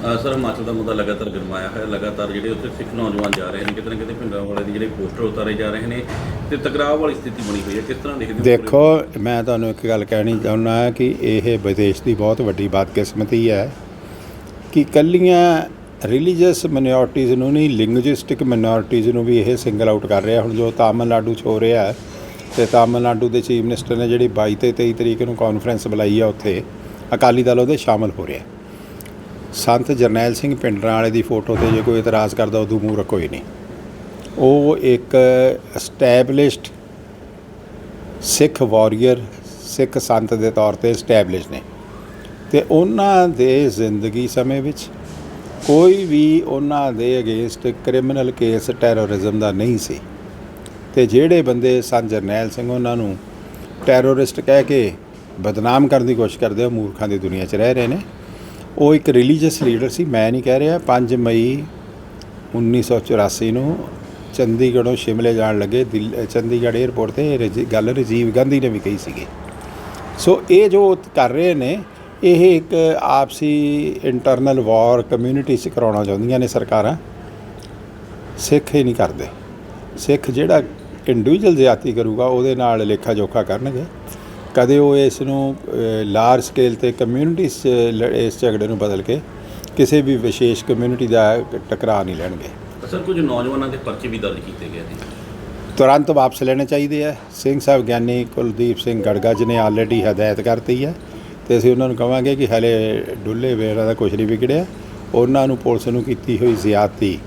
Sir, Himachal ਦਾ ਮੁੱਦਾ ਲਗਾਤਾਰ ਗਰਮਾਇਆ ਹੈ ਲਗਾਤਾਰ ਜਿਹੜੇ ਉੱਥੇ ਸਿੱਖ ਨੌਜਵਾਨ ਜਾ ਰਹੇ ਨੇ, ਕਿਤੇ ਨਾ ਕਿਤੇ ਪਿੰਡਾਂ ਵਾਲੇ ਦੇ ਜਿਹੜੇ ਪੋਸਟਰ ਉਤਾਰੇ ਜਾ ਰਹੇ ਨੇ ਤੇ ਟਕਰਾਅ ਵਾਲੀ ਸਥਿਤੀ ਬਣੀ ਹੋਈ ਹੈ। ਕਿਸ ਤਰ੍ਹਾਂ ਦੇਖਦੇ ਹੋ ਦੇਖੋ, ਮੈਂ ਤੁਹਾਨੂੰ ਇੱਕ ਗੱਲ ਕਹਿਣੀ ਚਾਹੁੰਦਾ ਹਾਂ ਕਿ ਇਹ ਵਿਦੇਸ਼ ਦੀ ਬਹੁਤ ਵੱਡੀ ਬਦਕਿਸਮਤੀ ਹੈ ਕਿ ਕੱਲੀਆਂ ਰਿਲੀਜੀਅਸ ਮਿਨੋਰਟੀਜ਼ ਨੂੰ ਨਹੀਂ ਲਿੰਗੁਇਸਟਿਕ ਮਿਨੋਰਟੀਜ਼ ਨੂੰ ਵੀ ਇਹ ਸਿੰਗਲ ਆਊਟ ਕਰ ਰਿਹਾ। ਹੁਣ ਜੋ ਤਾਮਿਲਨਾਡੂ 'ਚ ਹੋ ਰਿਹਾ ਹੈ ਤੇ ਤਾਮਿਲਨਾਡੂ ਦੇ ਚੀਫ ਮਿਨਿਸਟਰ ਨੇ ਜਿਹੜੀ 22 ਤੇ 23 ਤਰੀਕ ਨੂੰ ਕਾਨਫਰੰਸ ਬੁਲਾਈ ਆ ਉੱਥੇ, ਅਕਾਲੀ ਦਲ ਉਹਦੇ ਸ਼ਾਮਲ ਹੋ ਰਿਹਾ। ਸੰਤ ਜਰਨੈਲ ਸਿੰਘ ਪਿੰਡਰਾਂ ਵਾਲੇ ਦੀ ਫੋਟੋ ਤੇ ਜੇ ਕੋਈ ਇਤਰਾਜ਼ ਕਰਦਾ ਉਦੋਂ ਮੂਰਖ ਕੋਈ ਨਹੀਂ। ਉਹ ਇੱਕ ਐਸਟੈਬਲਿਸ਼ਡ ਸਿੱਖ ਵਾਰੀਅਰ ਸਿੱਖ ਸੰਤ ਦੇ ਤੌਰ ਤੇ ਸਟੈਬਲਿਸ਼ ਨੇ। ਤੇ ਉਹਨਾਂ ਦੇ ਜ਼ਿੰਦਗੀ ਸਮੇਂ ਵਿੱਚ ਕੋਈ ਵੀ ਉਹਨਾਂ ਦੇ ਅਗੇਂਸਟ ਕ੍ਰਿਮੀਨਲ ਕੇਸ ਟੈਰੋਰਿਜ਼ਮ ਦਾ ਨਹੀਂ ਸੀ। ਤੇ ਜਿਹੜੇ ਬੰਦੇ ਸੰਤ ਜਰਨੈਲ ਸਿੰਘ ਉਹਨਾਂ ਨੂੰ ਟੈਰੋਰਿਸਟ ਕਹਿ ਕੇ ਬਦਨਾਮ ਕਰਨ ਦੀ ਕੋਸ਼ਿਸ਼ ਕਰਦੇ, ਉਹ ਮੂਰਖਾਂ ਦੀ ਦੁਨੀਆ 'ਚ ਰਹਿ ਰਹੇ ਨੇ। ਉਹ ਇੱਕ ਰਿਲੀਜੀਅਸ ਲੀਡਰ ਸੀ, ਮੈਂ ਨਹੀਂ ਕਹਿ ਰਿਹਾ 5 ਮਈ 1984 ਨੂੰ ਚੰਡੀਗੜ੍ਹੋਂ ਸ਼ਿਮਲੇ ਜਾਣ ਲੱਗੇ, ਦਿੱਲੀ, ਚੰਡੀਗੜ੍ਹ 에ਅਰਪੋਰਟ ਤੇ ਰਜੀ- ਗੱਲ ਰਾਜੀਵ ਗਾਂਧੀ ਨੇ ਵੀ ਕਹੀ ਸੀਗੀ। ਸੋ ਇਹ ਜੋ ਕਰ ਰਹੇ ਨੇ, ਇਹ ਇੱਕ ਆਪਸੀ ਇੰਟਰਨਲ ਵਾਰ ਕਮਿਊਨਿਟੀ 'ਚ ਕਰਾਉਣਾ ਚਾਹੁੰਦੀਆਂ ਨੇ ਸਰਕਾਰਾਂ। ਸਿੱਖ ਹੀ ਨਹੀਂ ਕਰਦੇ। ਸਿੱਖ ਜਿਹੜਾ ਇੰਡੀਵਿਜੂਅਲ ਜ਼ਿਆਤੀ ਕਰੂਗਾ, ਉਹਦੇ ਨਾਲ ਲੇਖਾ ਜੋਖਾ ਕਰਨਗੇ। ਕਦੇ ਉਹ ਇਸ ਨੂੰ ਲਾਰਜ ਸਕੇਲ ਤੇ ਕਮਿਊਨਿਟੀ 'ਚ ਲ- ਇਸ ਝਗੜੇ ਨੂੰ ਬਦਲ ਕੇ ਕਿਸੇ ਵੀ ਵਿਸ਼ੇਸ਼ ਕਮਿਊਨਿਟੀ ਦਾ ਟਕਰਾਅ ਨਹੀਂ ਲੈਣਗੇ। ਸਰ ਕੁਝ ਨੌਜਵਾਨਾਂ ਦੇ ਪਰਚੇ ਵੀ ਦਰਜ ਕੀਤੇ ਗਏ ਨੇ। ਤੁਰੰਤ ਵਾਪਸ ਲੈਣੇ ਚਾਹੀਦੇ ਆ। ਸਿੰਘ ਸਾਹਿਬ ਗਿਆਨੀ ਕੁਲਦੀਪ ਸਿੰਘ ਗੜਗਾ ਜੀ ਨੇ ਆਲਰੇਡੀ ਹਦਾਇਤ ਕਰਤੀ ਹੈ ਤੇ ਅਸੀਂ ਉਹਨਾਂ ਨੂੰ ਕਵਾਂਗੇ ਕਿ ਹਲੇ ਡੁੱਲੇ ਵੇਰਾ ਦਾ ਕੁਝ ਨਹੀਂ ਵਿਗੜਿਆ। ਉਹਨਾਂ ਨੂੰ ਪੁਲਿਸ ਨੂੰ ਕੀਤੀ ਹੋਈ ਜ਼ਿਆਦਤੀ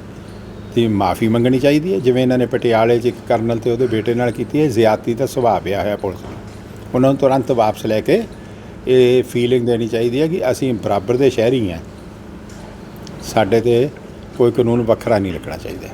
ਦੀ ਮਾਫੀ ਮੰਗਣੀ ਚਾਹੀਦੀ ਹੈ। ਜਿਵੇਂ ਇਹਨਾਂ ਨੇ ਪਟਿਆਲੇ 'ਚ ਇੱਕ ਕਰਨਲ ਤੇ ਉਹਦੇ ਬੇਟੇ ਨਾਲ ਕੀਤੀ ਹੈ। ਜ਼ਿਆਦਤੀ ਦਾ ਸੁਭਾਅ ਪਿਆ ਹੋਇਆ ਪੁਲਿਸ ਉਹਨਾਂ ਨੂੰ ਤੁਰੰਤ ਵਾਪਸ ਲੈ ਕੇ ਇਹ ਫੀਲਿੰਗ ਦੇਣੀ ਚਾਹੀਦੀ ਹੈ ਕਿ ਅਸੀਂ ਬਰਾਬਰ ਦੇ ਸ਼ਹਿਰੀ ਹਾਂ। ਸਾਡੇ ਤੇ ਕੋਈ ਕਾਨੂੰਨ ਵੱਖਰਾ ਨਹੀਂ ਲੱਗਣਾ ਚਾਹੀਦਾ।